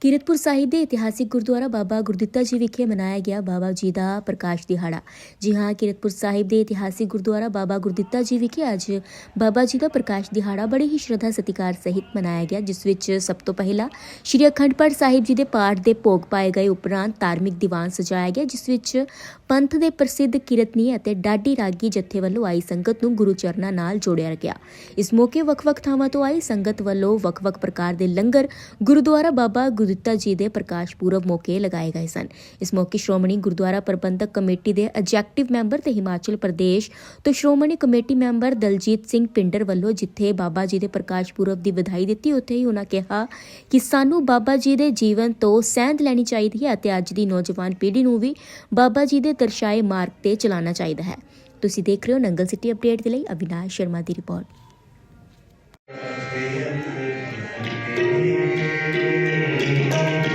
ਕੀਰਤਪੁਰ ਸਾਹਿਬ ਦੇ ਇਤਿਹਾਸਿਕ ਗੁਰਦੁਆਰਾ ਬਾਬਾ ਗੁਰਦਿੱਤਾ ਜੀ ਵਿਖੇ ਮਨਾਇਆ ਗਿਆ ਬਾਬਾ ਜੀ ਦਾ ਪ੍ਰਕਾਸ਼ ਦਿਹਾੜਾ। ਜੀ ਹਾਂ, ਕੀਰਤਪੁਰ ਸਾਹਿਬ ਦੇ ਇਤਿਹਾਸਿਕ ਗੁਰਦੁਆਰਾ ਬਾਬਾ ਗੁਰਦਿੱਤਾ ਜੀ ਵਿਖੇ ਅੱਜ ਬਾਬਾ ਜੀ ਦਾ ਪ੍ਰਕਾਸ਼ ਦਿਹਾੜਾ ਬੜੇ ਹੀ ਸ਼ਰਧਾ ਸਤਿਕਾਰ ਸਹਿਤ ਮਨਾਇਆ ਗਿਆ, ਜਿਸ ਵਿੱਚ ਸਭ ਤੋਂ ਪਹਿਲਾਂ ਸ਼੍ਰੀ ਅਖੰਡ ਪਾਠ ਸਾਹਿਬ ਜੀ ਦੇ ਪਾਠ ਦੇ ਭੋਗ ਪਾਏ ਗਏ ਉਪਰੰਤ ਧਾਰਮਿਕ ਦੀਵਾਨ ਸਜਾਇਆ ਗਿਆ, ਜਿਸ ਵਿੱਚ ਪੰਥ ਦੇ ਪ੍ਰਸਿੱਧ ਕੀਰਤਨੀ ਅਤੇ ਡਾਡੀ ਰਾਗੀ ਜਥੇ ਵੱਲੋਂ ਆਈ ਸੰਗਤ ਨੂੰ ਗੁਰੂ ਚਰਨਾਂ ਨਾਲ ਜੋੜਿਆ ਗਿਆ। ਇਸ ਮੌਕੇ ਵੱਖ-ਵੱਖ ਥਾਵਾਂ ਤੋਂ ਆਈ ਸੰਗਤ ਵੱਲੋਂ ਵੱਖ-ਵੱਖ ਪ੍ਰਕਾਰ ਦੇ ਲੰਗਰ ਗੁਰਦੁਆਰਾ ਬਾਬਾ ਗੁਰਦਿੱਤਾ ਜੀ ਦੇ ਪ੍ਰਕਾਸ਼ ਪੁਰਬ ਮੌਕੇ ਲਗਾਏ ਗਏ ਸਨ। ਇਸ ਮੌਕੇ ਸ਼੍ਰੋਮਣੀ ਗੁਰਦੁਆਰਾ ਪ੍ਰਬੰਧਕ ਕਮੇਟੀ ਦੇ ਐਗਜ਼ੈਕਟਿਵ ਮੈਂਬਰ ਤੇ ਹਿਮਾਚਲ ਪ੍ਰਦੇਸ਼ ਤੋਂ ਸ਼੍ਰੋਮਣੀ ਕਮੇਟੀ ਮੈਂਬਰ ਦਲਜੀਤ ਸਿੰਘ ਪਿੰਡਰ ਵੱਲੋਂ ਜਿੱਥੇ ਬਾਬਾ ਜੀ ਦੇ ਪ੍ਰਕਾਸ਼ ਪੁਰਬ ਦੀ ਵਧਾਈ ਦਿੱਤੀ, ਉੱਥੇ ਹੀ ਉਹਨਾਂ ਕਿਹਾ ਕਿ ਸਾਨੂੰ ਬਾਬਾ ਜੀ ਦੇ ਜੀਵਨ ਤੋਂ ਸੈਂਧ ਲੈਣੀ ਚਾਹੀਦੀ ਹੈ ਅਤੇ ਅੱਜ ਦੀ ਨੌਜਵਾਨ ਪੀੜ੍ਹੀ ਨੂੰ ਵੀ ਬਾਬਾ ਜੀ ਦੇ ਦਰਸਾਏ ਮਾਰਗ ਤੇ ਚਲਾਉਣਾ ਚਾਹੀਦਾ ਹੈ। ਤੁਸੀਂ ਦੇਖ ਰਹੇ ਹੋ ਨੰਗਲ ਸਿਟੀ ਅਪਡੇਟ ਦੇ ਲਈ ਅਵਿਨਾਸ਼ ਸ਼ਰਮਾ ਦੀ report.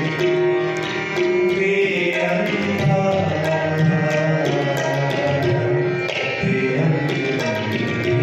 Thank you.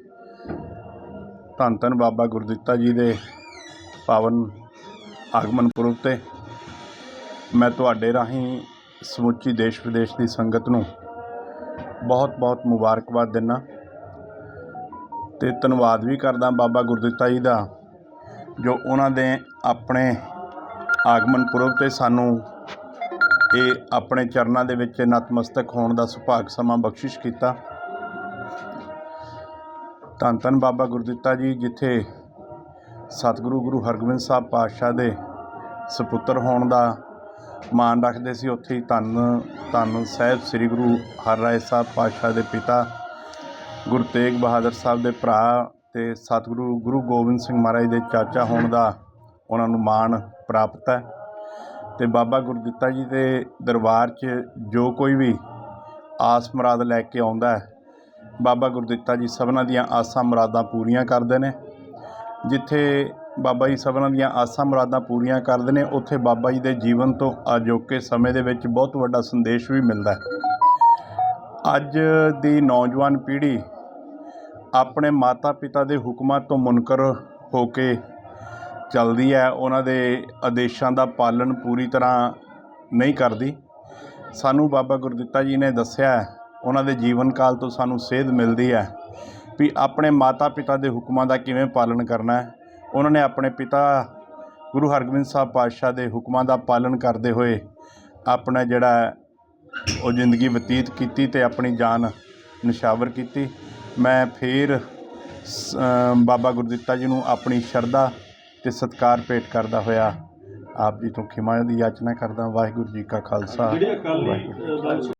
ਧੰਨ ਧੰਨ ਬਾਬਾ ਗੁਰਦਿੱਤਾ ਜੀ ਦੇ ਪਾਵਨ ਆਗਮਨ ਪੁਰਬ ਤੇ ਮੈਂ ਤੁਹਾਡੇ ਰਾਹੀਂ ਸਮੁੱਚੀ ਦੇਸ਼ ਵਿਦੇਸ਼ ਦੀ ਸੰਗਤ ਨੂੰ ਬਹੁਤ ਬਹੁਤ ਮੁਬਾਰਕਬਾਦ ਦਿੰਦਾ ਤੇ ਧੰਨਵਾਦ ਵੀ ਕਰਦਾ ਬਾਬਾ ਗੁਰਦਿੱਤਾ ਜੀ ਦਾ, ਜੋ ਉਹਨਾਂ ਦੇ ਆਪਣੇ ਆਗਮਨ ਪੁਰਬ ਤੇ ਸਾਨੂੰ ਇਹ ਆਪਣੇ ਚਰਨਾਂ ਦੇ ਵਿੱਚ ਨਤਮਸਤਕ ਹੋਣ ਦਾ ਸੁਭਾਗ ਸਮਾਂ ਬਖਸ਼ਿਸ਼ ਕੀਤਾ। ਧੰਨ ਧੰਨ ਬਾਬਾ ਗੁਰਦਿੱਤਾ ਜੀ, ਜਿੱਥੇ ਸਤਿਗੁਰੂ ਗੁਰੂ ਹਰਗੋਬਿੰਦ ਸਾਹਿਬ ਪਾਤਸ਼ਾਹ ਦੇ ਸੁਪੁੱਤਰ ਹੋਣ ਦਾ ਮਾਣ ਰੱਖਦੇ ਸੀ, ਉੱਥੇ ਹੀ ਧੰਨ ਧੰਨ ਸਾਹਿਬ ਸ੍ਰੀ ਗੁਰੂ ਹਰਰਾਏ ਸਾਹਿਬ ਪਾਤਸ਼ਾਹ ਦੇ ਪਿਤਾ ਗੁਰੂ ਤੇਗ ਬਹਾਦਰ ਸਾਹਿਬ ਦੇ ਭਰਾ ਤੇ ਸਤਿਗੁਰੂ ਗੁਰੂ ਗੋਬਿੰਦ ਸਿੰਘ ਮਹਾਰਾਜ ਦੇ ਚਾਚਾ ਹੋਣ ਦਾ ਉਹਨਾਂ ਨੂੰ ਮਾਣ ਪ੍ਰਾਪਤ ਹੈ। ਤੇ ਬਾਬਾ ਗੁਰਦਿੱਤਾ ਜੀ ਦੇ ਦਰਬਾਰ 'ਚ ਜੋ ਕੋਈ ਵੀ ਆਸ ਮੁਰਾਦ ਲੈ ਕੇ ਆਉਂਦਾ ਹੈ ਬਾਬਾ ਗੁਰਦਿੱਤਾ ਜੀ ਸਭਨਾਂ ਦੀਆਂ ਆਸਾਂ ਮੁਰਾਦਾਂ ਪੂਰੀਆਂ ਕਰਦੇ ਨੇ। ਜਿੱਥੇ ਬਾਬਾ ਜੀ ਸਭਨਾਂ ਦੀਆਂ ਆਸਾਂ ਮੁਰਾਦਾਂ ਪੂਰੀਆਂ ਕਰਦੇ ਨੇ, ਉੱਥੇ ਬਾਬਾ ਜੀ ਦੇ ਜੀਵਨ ਤੋਂ ਅਜੋਕੇ ਸਮੇਂ ਦੇ ਵਿੱਚ ਬਹੁਤ ਵੱਡਾ ਸੰਦੇਸ਼ ਵੀ ਮਿਲਦਾ ਹੈ। ਅੱਜ ਦੀ ਨੌਜਵਾਨ ਪੀੜ੍ਹੀ ਆਪਣੇ ਮਾਤਾ-ਪਿਤਾ ਦੇ ਹੁਕਮਾਂ ਤੋਂ ਮੁਨਕਰ ਹੋ ਕੇ ਚੱਲਦੀ ਹੈ। ਉਹਨਾਂ ਦੇ ਆਦੇਸ਼ਾਂ ਦਾ ਪਾਲਣ ਪੂਰੀ ਤਰ੍ਹਾਂ ਨਹੀਂ ਕਰਦੀ। ਸਾਨੂੰ ਬਾਬਾ ਗੁਰਦਿੱਤਾ ਜੀ ਨੇ ਦੱਸਿਆ ਉਹਨਾਂ ਦੇ ਜੀਵਨ ਕਾਲ ਤੋਂ ਸਾਨੂੰ ਸੇਧ ਮਿਲਦੀ ਹੈ ਵੀ ਆਪਣੇ ਮਾਤਾ-ਪਿਤਾ ਦੇ ਹੁਕਮਾਂ ਦਾ ਕਿਵੇਂ ਪਾਲਣ ਕਰਨਾ ਹੈ। ਉਹਨਾਂ ਨੇ ਆਪਣੇ ਪਿਤਾ ਗੁਰੂ ਹਰਗੋਬਿੰਦ ਸਾਹਿਬ ਪਾਤਸ਼ਾਹ ਦੇ ਹੁਕਮਾਂ ਦਾ ਪਾਲਣ ਕਰਦੇ ਹੋਏ ਆਪਣਾ ਜਿਹੜਾ ਉਹ ਜ਼ਿੰਦਗੀ ਬਤੀਤ ਕੀਤੀ ਤੇ ਆਪਣੀ ਜਾਨ ਨਿਸ਼ਾਵਰ ਕੀਤੀ। ਮੈਂ ਫੇਰ ਬਾਬਾ ਗੁਰਦਿੱਤਾ ਜੀ ਨੂੰ ਆਪਣੀ ਸ਼ਰਧਾ ਤੇ ਸਤਿਕਾਰ ਭੇਟ ਕਰਦਾ ਹੋਇਆ ਆਪ ਜੀ ਤੋਂ ਖਿਮਾ ਦੀ ਯਾਚਨਾ ਕਰਦਾ ਵਾਹਿਗੁਰੂ ਜੀ ਕਾ ਖਾਲਸਾ। ਵਾਹਿਗੁਰੂ